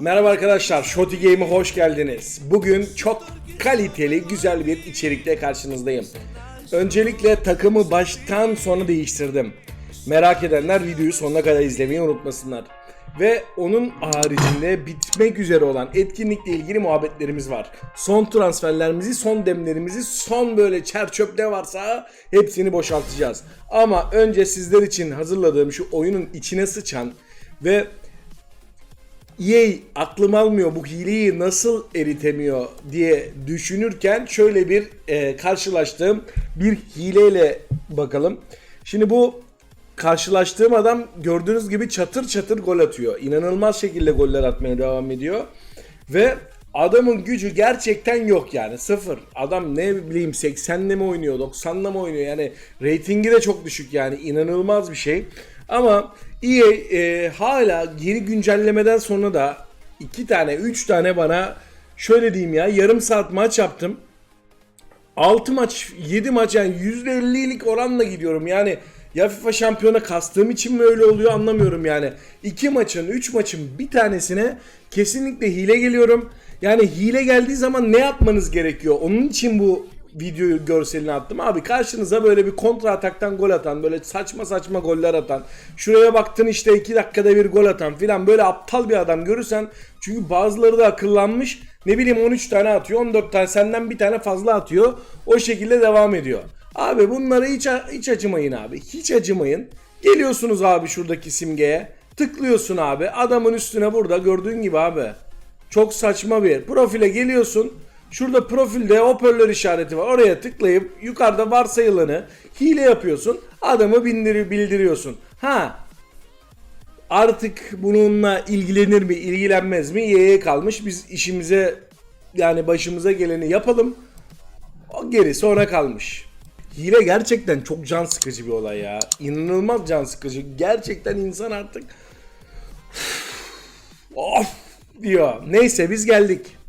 Merhaba arkadaşlar, Shoti Game'e hoş geldiniz. Bugün çok kaliteli, güzel bir içerikle karşınızdayım. Öncelikle takımı baştan sona değiştirdim. Merak edenler videoyu sonuna kadar izlemeyi unutmasınlar. Ve onun haricinde bitmek üzere olan etkinlikle ilgili muhabbetlerimiz var. Son transferlerimizi, son demlerimizi, son böyle çer çöp ne varsa hepsini boşaltacağız. Ama önce sizler için hazırladığım şu oyunun içine sıçan ve EA aklım almıyor bu hileyi nasıl eritemiyor diye düşünürken şöyle bir e, karşılaştığım bir hileyle bakalım. Şimdi bu karşılaştığım adam gördüğünüz gibi çatır çatır gol atıyor. İnanılmaz şekilde goller atmaya devam ediyor. Ve adamın gücü gerçekten yok yani sıfır. Adam ne bileyim 80'le mi oynuyor 90'la mı oynuyor yani reytingi de çok düşük yani inanılmaz bir şey. Ama EA e, hala yeni güncellemeden sonra da iki tane üç tane bana şöyle diyeyim ya yarım saat maç yaptım. 6 maç 7 maç yani %50'lik oranla gidiyorum yani ya FIFA şampiyona kastığım için mi öyle oluyor anlamıyorum yani. 2 maçın 3 maçın bir tanesine kesinlikle hile geliyorum. Yani hile geldiği zaman ne yapmanız gerekiyor? Onun için bu videoyu görselini attım. Abi karşınıza böyle bir kontra ataktan gol atan, böyle saçma saçma goller atan, şuraya baktın işte 2 dakikada bir gol atan filan böyle aptal bir adam görürsen çünkü bazıları da akıllanmış. Ne bileyim 13 tane atıyor, 14 tane senden bir tane fazla atıyor. O şekilde devam ediyor. Abi bunlara hiç, hiç acımayın abi. Hiç acımayın. Geliyorsunuz abi şuradaki simgeye. Tıklıyorsun abi. Adamın üstüne burada gördüğün gibi abi. Çok saçma bir. Profile geliyorsun. Şurada profilde hoparlör işareti var. Oraya tıklayıp yukarıda varsayılanı hile yapıyorsun. Adamı bindir bildiriyorsun. Ha artık bununla ilgilenir mi ilgilenmez mi Y'ye kalmış. Biz işimize yani başımıza geleni yapalım. O gerisi ona kalmış. Hile gerçekten çok can sıkıcı bir olay ya. İnanılmaz can sıkıcı. Gerçekten insan artık of diyor. Neyse biz geldik.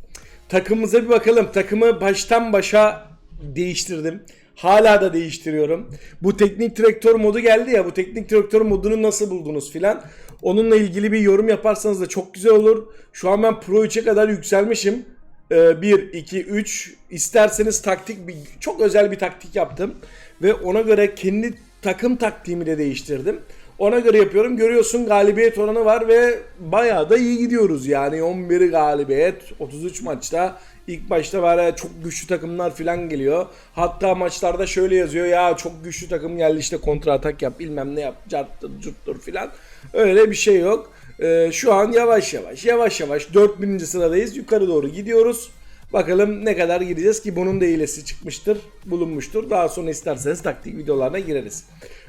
Takımımıza bir bakalım. Takımı baştan başa değiştirdim. Hala da değiştiriyorum. Bu teknik direktör modu geldi ya. Bu teknik direktör modunu nasıl buldunuz filan. Onunla ilgili bir yorum yaparsanız da çok güzel olur. Şu an ben Pro 3'e kadar yükselmişim. 1, 2, 3 isterseniz taktik bir, çok özel bir taktik yaptım. Ve ona göre kendi takım taktiğimi de değiştirdim. Ona göre yapıyorum. Görüyorsun galibiyet oranı var ve bayağı da iyi gidiyoruz. Yani 11 galibiyet 33 maçta. İlk başta var çok güçlü takımlar falan geliyor. Hatta maçlarda şöyle yazıyor ya çok güçlü takım geldi işte kontra atak yap bilmem ne yap carttır curttur filan. Öyle bir şey yok. Ee, şu an yavaş yavaş yavaş yavaş 4000. sıradayız yukarı doğru gidiyoruz. Bakalım ne kadar gideceğiz ki bunun da iyilesi çıkmıştır, bulunmuştur. Daha sonra isterseniz taktik videolarına gireriz.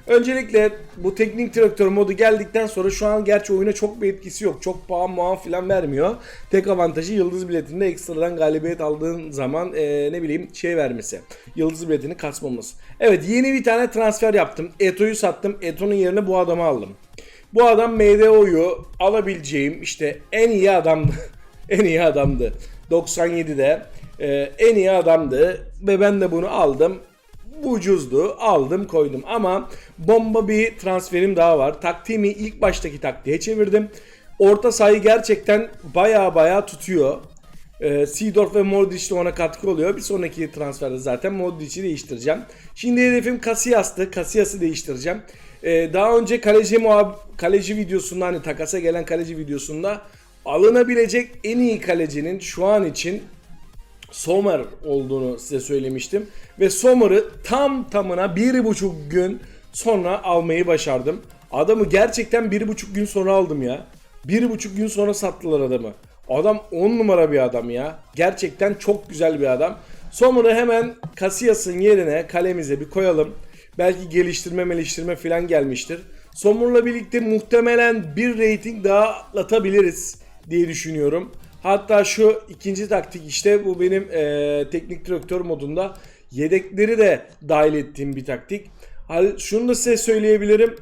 Öncelikle bu teknik direktör modu geldikten sonra şu an gerçi oyuna çok bir etkisi yok. Çok puan muan falan vermiyor. Tek avantajı yıldız biletinde ekstradan galibiyet aldığın zaman ee, ne bileyim şey vermesi. Yıldız biletini kasmamız. Evet yeni bir tane transfer yaptım. Eto'yu sattım. Eto'nun yerine bu adamı aldım. Bu adam MDO'yu alabileceğim işte en iyi adamdı. en iyi adamdı. 97'de e, en iyi adamdı ve ben de bunu aldım. Bu ucuzdu. Aldım koydum ama bomba bir transferim daha var. Taktiğimi ilk baştaki taktiğe çevirdim. Orta sahayı gerçekten baya baya tutuyor. E, Seedorf ve Modric de ona katkı oluyor. Bir sonraki transferde zaten Modric'i değiştireceğim. Şimdi hedefim Casillas'tı. Casillas'ı değiştireceğim. E, daha önce kaleci muhab kaleci videosunda hani takasa gelen kaleci videosunda alınabilecek en iyi kalecinin şu an için Sommer olduğunu size söylemiştim. Ve Sommer'ı tam tamına bir buçuk gün sonra almayı başardım. Adamı gerçekten bir buçuk gün sonra aldım ya. Bir buçuk gün sonra sattılar adamı. Adam 10 numara bir adam ya. Gerçekten çok güzel bir adam. Sommer'ı hemen Casillas'ın yerine kalemize bir koyalım. Belki geliştirme meliştirme falan gelmiştir. Sommer'la birlikte muhtemelen bir rating daha atlatabiliriz diye düşünüyorum. Hatta şu ikinci taktik işte bu benim e, teknik direktör modunda yedekleri de dahil ettiğim bir taktik. Şunu da size söyleyebilirim.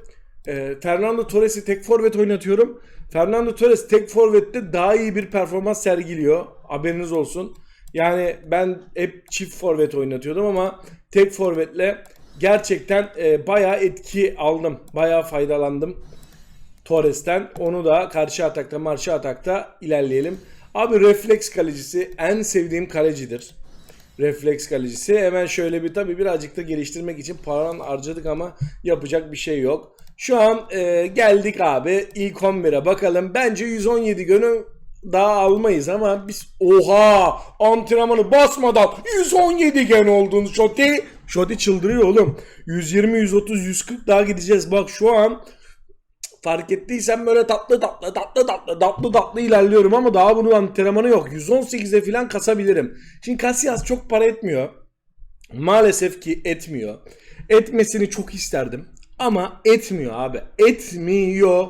E, Fernando Torres'i tek forvet oynatıyorum. Fernando Torres tek forvette daha iyi bir performans sergiliyor. Haberiniz olsun. Yani ben hep çift forvet oynatıyordum ama tek forvetle gerçekten e, bayağı etki aldım. Bayağı faydalandım. Torres'ten. Onu da karşı atakta marşı atakta ilerleyelim. Abi refleks kalecisi en sevdiğim kalecidir. Refleks kalecisi. Hemen şöyle bir tabii birazcık da geliştirmek için paran harcadık ama yapacak bir şey yok. Şu an e, geldik abi ilk 11'e bakalım. Bence 117 günü daha almayız ama biz oha antrenmanı basmadan 117 gen olduğunu Şoti Şoti çıldırıyor oğlum. 120 130 140 daha gideceğiz. Bak şu an fark ettiysen böyle tatlı tatlı tatlı tatlı tatlı tatlı ilerliyorum ama daha bunun antrenmanı yok. 118'e falan kasabilirim. Şimdi Casillas çok para etmiyor. Maalesef ki etmiyor. Etmesini çok isterdim. Ama etmiyor abi. Etmiyor.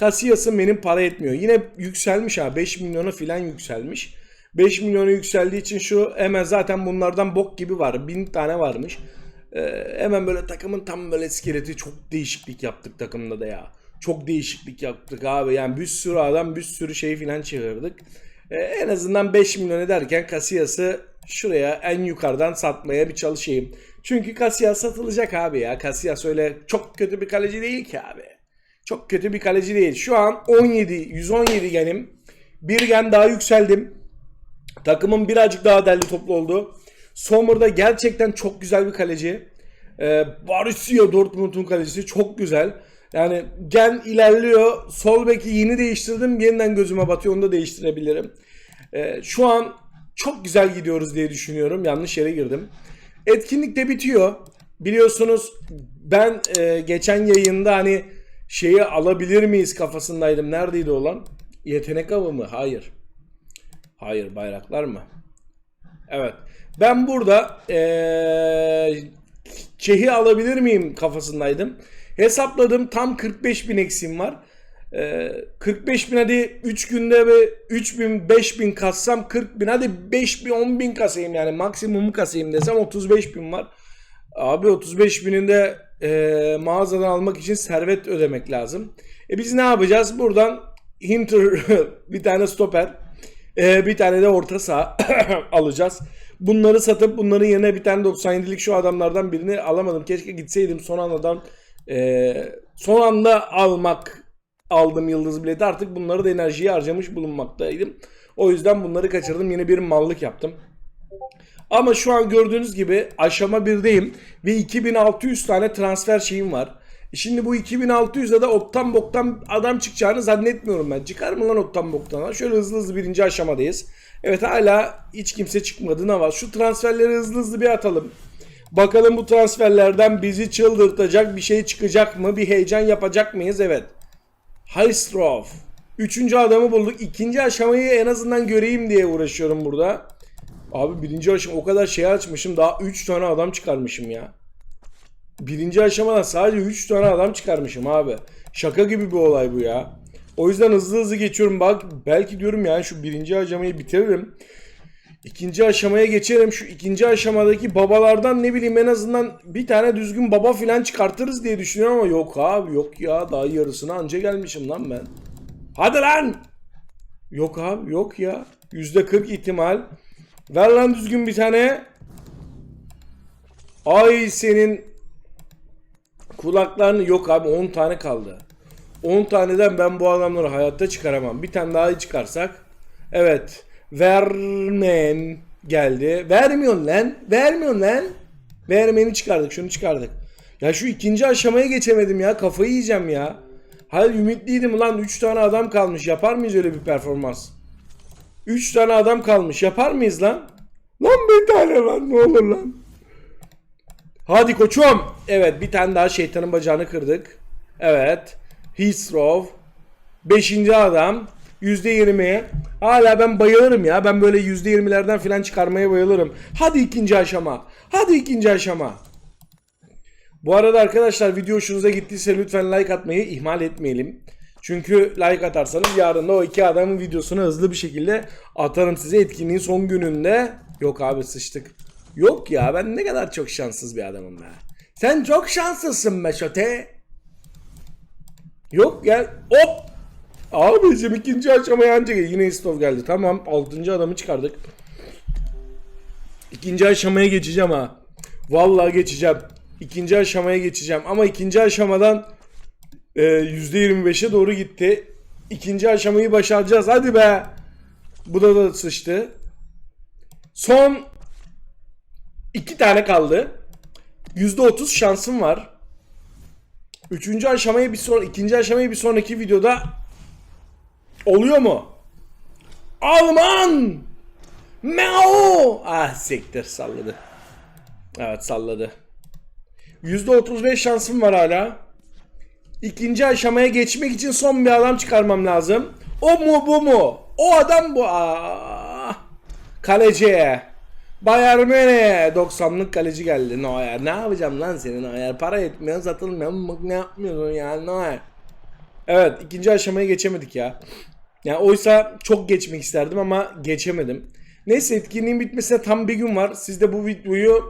Casillas'ın benim para etmiyor. Yine yükselmiş ha. 5 milyona falan yükselmiş. 5 milyona yükseldiği için şu hemen zaten bunlardan bok gibi var. 1000 tane varmış. Ee, hemen böyle takımın tam böyle iskeleti çok değişiklik yaptık takımda da ya. Çok değişiklik yaptık abi. Yani bir sürü adam bir sürü şey filan çevirdik. Ee, en azından 5 milyon ederken Casillas'ı şuraya en yukarıdan satmaya bir çalışayım. Çünkü Casillas satılacak abi ya. Casillas öyle çok kötü bir kaleci değil ki abi. Çok kötü bir kaleci değil. Şu an 17, 117 genim. Bir gen daha yükseldim. Takımım birazcık daha derli toplu oldu. Sommer'da gerçekten çok güzel bir kaleci. Ee, Borussia Dortmund'un kalecisi çok güzel. Yani gen ilerliyor. Sol beki yeni değiştirdim. Yeniden gözüme batıyor. Onu da değiştirebilirim. Ee, şu an çok güzel gidiyoruz diye düşünüyorum. Yanlış yere girdim. Etkinlik de bitiyor. Biliyorsunuz ben e, geçen yayında hani şeyi alabilir miyiz kafasındaydım. Neredeydi olan? Yetenek avı mı? Hayır. Hayır bayraklar mı? Evet. Ben burada eee Çehi alabilir miyim kafasındaydım. Hesapladım tam 45 bin eksiğim var. Eee 45 bin hadi 3 günde ve 3 bin 5 bin kassam 40 bin hadi 5 bin 10 bin kasayım yani maksimumu kasayım desem 35 bin var. Abi 35 binin de eee, mağazadan almak için servet ödemek lazım. E biz ne yapacağız? Buradan Hinter bir tane stoper ee, bir tane de orta saha alacağız. Bunları satıp bunların yerine bir tane 97'lik şu adamlardan birini alamadım. Keşke gitseydim son andan e, son anda almak aldım yıldız bileti. Artık bunları da enerjiyi harcamış bulunmaktaydım. O yüzden bunları kaçırdım. Yine bir mallık yaptım. Ama şu an gördüğünüz gibi aşama 1'deyim ve 2600 tane transfer şeyim var. Şimdi bu 2600'de de oktan boktan adam çıkacağını zannetmiyorum ben. Çıkar mı lan oktan boktan? Şöyle hızlı hızlı birinci aşamadayız. Evet hala hiç kimse çıkmadı ne var? Şu transferleri hızlı hızlı bir atalım. Bakalım bu transferlerden bizi çıldırtacak bir şey çıkacak mı? Bir heyecan yapacak mıyız? Evet. Haystrov. Üçüncü adamı bulduk. İkinci aşamayı en azından göreyim diye uğraşıyorum burada. Abi birinci aşama o kadar şey açmışım. Daha 3 tane adam çıkarmışım ya. Birinci aşamadan sadece 3 tane adam çıkarmışım abi. Şaka gibi bir olay bu ya. O yüzden hızlı hızlı geçiyorum. Bak belki diyorum yani şu birinci aşamayı bitiririm. İkinci aşamaya geçerim. Şu ikinci aşamadaki babalardan ne bileyim en azından bir tane düzgün baba filan çıkartırız diye düşünüyorum ama yok abi yok ya daha yarısına anca gelmişim lan ben. Hadi lan! Yok abi yok ya. Yüzde 40 ihtimal. Ver lan düzgün bir tane. Ay senin kulaklarını yok abi 10 tane kaldı. 10 taneden ben bu adamları hayatta çıkaramam. Bir tane daha çıkarsak. Evet. Vermen geldi. Vermiyorsun lan. Vermiyorsun lan. Vermeni çıkardık. Şunu çıkardık. Ya şu ikinci aşamaya geçemedim ya. Kafayı yiyeceğim ya. Hayır ümitliydim lan. 3 tane adam kalmış. Yapar mıyız öyle bir performans? 3 tane adam kalmış. Yapar mıyız lan? Lan bir tane lan. Ne olur lan. Hadi koçum. Evet bir tane daha şeytanın bacağını kırdık. Evet. Heathrow. Beşinci adam. Yüzde yirmi. Hala ben bayılırım ya. Ben böyle yüzde yirmilerden falan çıkarmaya bayılırım. Hadi ikinci aşama. Hadi ikinci aşama. Bu arada arkadaşlar video hoşunuza gittiyse lütfen like atmayı ihmal etmeyelim. Çünkü like atarsanız yarın da o iki adamın videosunu hızlı bir şekilde atarım size etkinliğin son gününde. Yok abi sıçtık. Yok ya ben ne kadar çok şanssız bir adamım be. Sen çok şanslısın be Şote. Yok gel. Hop. Abicim ikinci aşamaya anca gel. Yine istov geldi. Tamam. Altıncı adamı çıkardık. İkinci aşamaya geçeceğim ha. Vallahi geçeceğim. İkinci aşamaya geçeceğim. Ama ikinci aşamadan Ee, %25'e doğru gitti. İkinci aşamayı başaracağız. Hadi be. Bu da da sıçtı. Son iki tane kaldı. %30 şansım var. Üçüncü aşamayı bir son, ikinci aşamayı bir sonraki videoda oluyor mu? Alman! Meo! Ah siktir salladı. Evet salladı. %35 şansım var hala. İkinci aşamaya geçmek için son bir adam çıkarmam lazım. O mu bu mu? O adam bu. Aa, kaleci. Bayern Münih 90'lık kaleci geldi Neuer. Ne yapacağım lan senin Neuer? Para etmiyor, satılmıyor. Ne yapmıyorsun ya Neuer? Evet, ikinci aşamaya geçemedik ya. Yani oysa çok geçmek isterdim ama geçemedim. Neyse etkinliğin bitmesine tam bir gün var. Siz de bu videoyu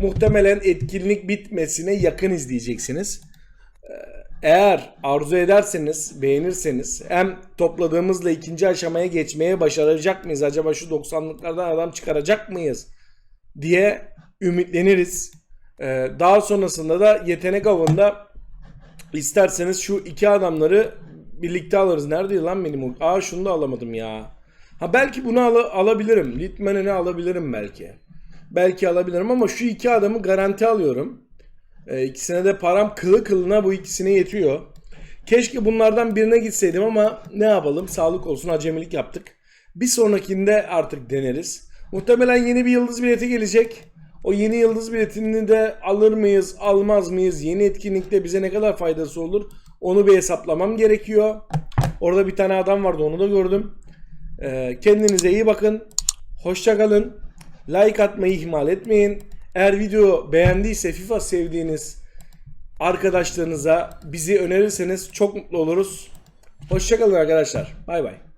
muhtemelen etkinlik bitmesine yakın izleyeceksiniz. Eğer arzu ederseniz, beğenirseniz hem topladığımızla ikinci aşamaya geçmeye başaracak mıyız? Acaba şu 90'lıklardan adam çıkaracak mıyız? diye ümitleniriz. Ee, daha sonrasında da yetenek avında isterseniz şu iki adamları birlikte alırız. Nerede lan benim? Aa şunu da alamadım ya. Ha belki bunu al- alabilirim. Litman'ı alabilirim belki. Belki alabilirim ama şu iki adamı garanti alıyorum. E, ikisine de param kılı kılına bu ikisine yetiyor. Keşke bunlardan birine gitseydim ama ne yapalım sağlık olsun acemilik yaptık. Bir sonrakinde artık deneriz. Muhtemelen yeni bir yıldız bileti gelecek. O yeni yıldız biletini de alır mıyız almaz mıyız? Yeni etkinlikte bize ne kadar faydası olur? Onu bir hesaplamam gerekiyor. Orada bir tane adam vardı onu da gördüm. Ee, kendinize iyi bakın. Hoşça kalın. Like atmayı ihmal etmeyin. Eğer video beğendiyse FIFA sevdiğiniz arkadaşlarınıza bizi önerirseniz çok mutlu oluruz. Hoşça kalın arkadaşlar. Bay bay.